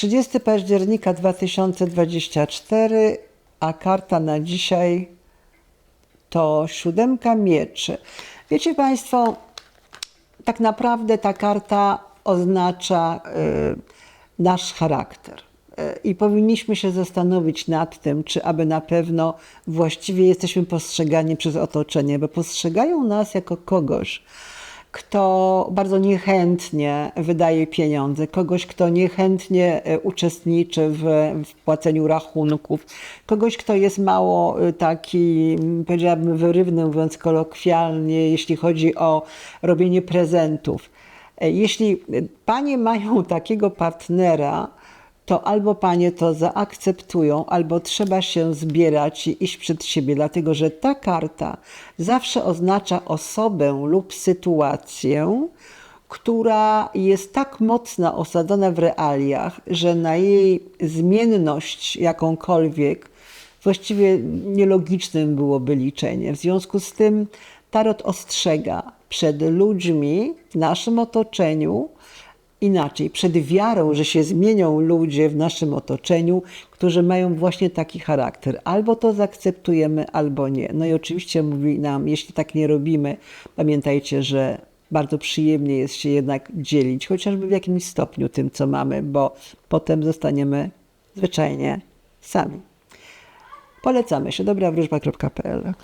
30 października 2024, a karta na dzisiaj to siódemka mieczy. Wiecie Państwo, tak naprawdę ta karta oznacza y, nasz charakter. Y, I powinniśmy się zastanowić nad tym, czy aby na pewno właściwie jesteśmy postrzegani przez otoczenie, bo postrzegają nas jako kogoś, kto bardzo niechętnie wydaje pieniądze, kogoś, kto niechętnie e, uczestniczy w, w płaceniu rachunków, kogoś, kto jest mało e, taki, powiedziałabym, wyrywny, mówiąc kolokwialnie, jeśli chodzi o robienie prezentów. E, Jeśli panie mają takiego partnera, to albo panie to zaakceptują, albo trzeba się zbierać i iść przed siebie, dlatego że ta karta zawsze oznacza osobę lub sytuację, która jest tak mocno osadzona w realiach, że na jej zmienność jakąkolwiek właściwie nielogicznym byłoby liczenie. W związku z tym Tarot ostrzega przed ludźmi w naszym otoczeniu, inaczej, przed wiarą, że się zmienią ludzie w naszym otoczeniu, którzy mają właśnie taki charakter. Albo to zaakceptujemy, albo nie. No i oczywiście mówi nam, jeśli tak nie robimy, pamiętajcie, że bardzo przyjemnie jest się jednak dzielić, chociażby w jakimś stopniu tym, co mamy, bo potem zostaniemy zwyczajnie sami. Polecamy się. dobrawróżba.pl